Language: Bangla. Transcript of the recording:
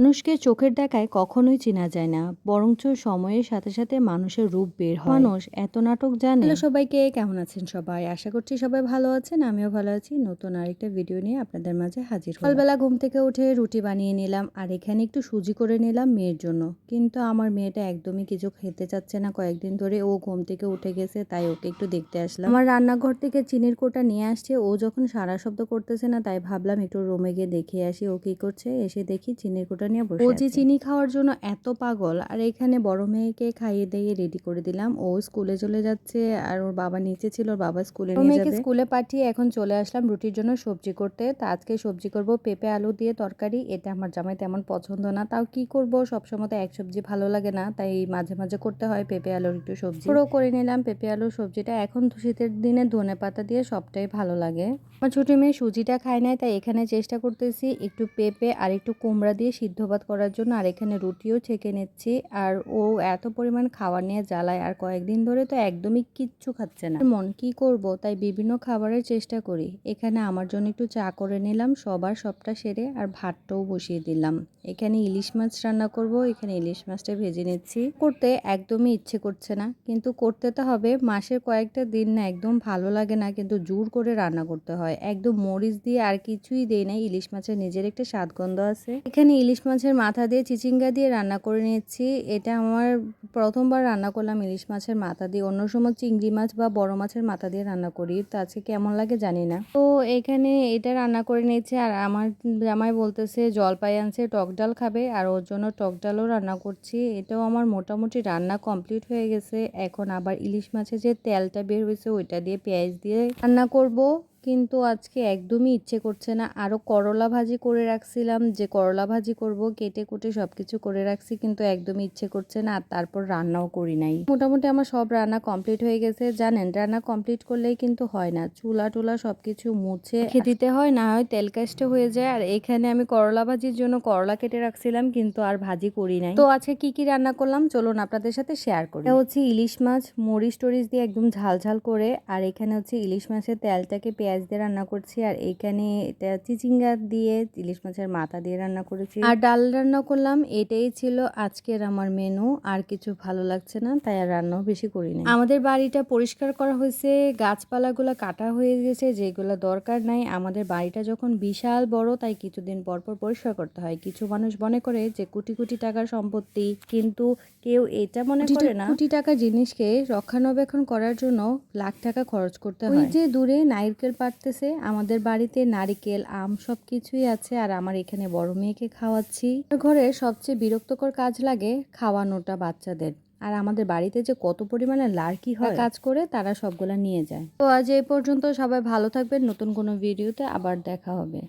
মানুষকে চোখের দেখায় কখনোই চেনা যায় না, বরঞ্চ সময়ের সাথে সাথে মানুষের রূপ বের হয়। মানুষ এত নাটক জানে। সবাইকে, কেমন আছেন সবাই? আশা করছি সবাই ভালো আছেন, আমিও ভালো আছি। নতুন আরেকটা ভিডিও নিয়ে আপনাদের মাঝে হাজির সকালবেলা ঘুম থেকে উঠে রুটি বানিয়ে নিলাম, আর এখানে একটু সুজি করে নিলাম মেয়ের জন্য। কিন্তু আমার মেয়েটা একদমই কিছু খেতে চাচ্ছে না। কয়েকদিন ধরে ও ঘুম থেকে উঠে গেছে, তাই ওকে একটু দেখতে আসলাম। আমার রান্নাঘর থেকে চিনির কোটা নিয়ে আসছে। ও যখন সারা শব্দ করতেছে না, তাই ভাবলাম একটু রুমে গিয়ে দেখে আসি, ও কি করছে? এসে দেখি চিনির কোটা নিয়ে বসে ও যে চিনি খাওয়ার জন্য এত পাগল আর এখানে বড় মেয়েকে খাইয়ে দিয়ে রেডি করে দিলাম। ও স্কুলে চলে যাচ্ছে আর ওর বাবা নিচে ছিল ওর বাবা স্কুলে নিয়ে যাবে। স্কুলে পাঠিয়ে এখন চলে আসলাম রুটির জন্য সবজি করতে। তা আজকে সবজি করব পেঁপে আলু দিয়ে তরকারি। এটা আমার জামাই তেমন পছন্দ না তাও কি করব? সবসময় তো এক সবজি ভালো লাগে না তাই মাঝে মাঝে করতে হয় পেঁপে আলুর একটু সবজি। পুরো করে নিলাম পেঁপে আলুর সবজিটা। এখন শীতের দিনে ধনে পাতা দিয়ে সবটাই ভালো লাগে। আমার ছোটো মেয়ে সুজিটা খায় নাই তাই এখানে চেষ্টা করতেছি একটু পেঁপে আর একটু কুমড়া দিয়ে সিদ্ধ ভাত করার জন্য আর এখানে রুটিও ছেঁকে নিচ্ছি। আর ও এত পরিমাণ খাবার নিয়ে জ্বালায় আর কয়েকদিন ধরে তো একদমই কিচ্ছু খাচ্ছে না। মন কি করব, তাই বিভিন্ন খাবারের চেষ্টা করি। এখানে আমার জন্য একটু চা করে নিলাম, সবার সবটা সেরে আর ভাতটাও বসিয়ে দিলাম। এখানে ইলিশ মাছ রান্না করব, এখানে ইলিশ মাছটা ভেজে নিচ্ছি। করতে একদমই ইচ্ছে করছে না, কিন্তু করতে তো হবে। মাসের কয়েকটা দিন না একদম ভালো লাগে না, কিন্তু জোর করে রান্না করতে হয়। একদম মরিচ দিয়ে আর কিছুই দেই না, ইলিশ মাছের নিজের একটা স্বাদগন্ধ আছে। এখানে ইলিশ মাছের মাথা দিয়ে চিচিঙ্গা দিয়ে রান্না করে নিচ্ছি এটা আমার প্রথমবার রান্না করলাম ইলিশ মাছের মাথা দিয়ে। অন্য সময় চিংড়ি মাছ বা বড় মাছের মাথা দিয়ে রান্না করি। তো আজকে কেমন লাগে জানি না। তো এখানে এটা রান্না করে নিয়েছে আর আমার জামাই বলতেছে জলপাই আনছে টক ডাল খাবে আর ওর জন্য টক ডালও রান্না করছি। এটাও আমার মোটামুটি রান্না কমপ্লিট হয়ে গেছে। এখন আবার ইলিশ মাছের যে তেলটা বের হয়েছে, ওইটা দিয়ে পেঁয়াজ দিয়ে রান্না করব। কিন্তু আজকে একদমই ইচ্ছে করছে না। আরও করলা ভাজি করে রাখছিলাম। যে করলা ভাজি করব, কেটে কুটে সব কিছু করে রাখছি কিন্তু একদমই ইচ্ছে করছে না আর তারপর রান্নাও করি নাই। মোটামুটি আমার সব রান্না কমপ্লিট হয়ে গেছে। জানেন, রান্না কমপ্লিট করলেই কিন্তু হয় না। চুলা টুলা সব কিছু মুছে দিতে হয়, না হয় তেল কাস্টে হয়ে যায়। আর এখানে আমি করলা ভাজির জন্য করলা কেটে রাখছিলাম কিন্তু আর ভাজি করি নাই। তো আজকে কি কি রান্না করলাম? চলুন আপনাদের সাথে শেয়ার করি। এটা হচ্ছে ইলিশ মাছ। মরিচ টরিচ দিয়ে একদম ঝাল ঝাল করে। আর এখানে হচ্ছে ইলিশ মাছের তেলটাকে পেঁয়াজ দিয়ে রান্না করছি আর এখানে এটা চিচিঙ্গা দিয়ে ইলিশ মাছের মাথা দিয়ে রান্না করেছি। আর ডাল রান্না করলাম এটাই ছিল আজকের আমার মেনু আর কিছু ভালো লাগছে না তাই আর রান্নাও বেশি করি না আমাদের বাড়িটা পরিষ্কার করা হয়েছে গাছপালাগুলো কাটা হয়ে গেছে যেগুলো দরকার নাই। আমাদের বাড়িটা যখন বিশাল বড় তাই কিছুদিন পর পর পরিষ্কার করতে হয়। কিছু মানুষ মনে করে যে কোটি কোটি টাকার সম্পত্তি কিন্তু কেউ এটা মনে করে না কোটি টাকার জিনিসকে রক্ষণাবেক্ষণ করার জন্য লাখ টাকা খরচ করতে হয়। যে দূরে নারকেল পাড়তেছে আমাদের বাড়িতে নারিকেল, আম সব কিছুই আছে আর আমার এখানে বড় মেয়েকে খাওয়াচ্ছি। ঘরে সবচেয়ে বিরক্তকর কাজ লাগে খাওয়ানোটা বাচ্চাদের। আর আমাদের বাড়িতে যে কত পরিমাণে লার্কি হয় কাজ করে, তারা সবগুলা নিয়ে যায়। তো আজ এই পর্যন্ত সবাই ভালো থাকবেন। নতুন কোনো ভিডিওতে আবার দেখা হবে।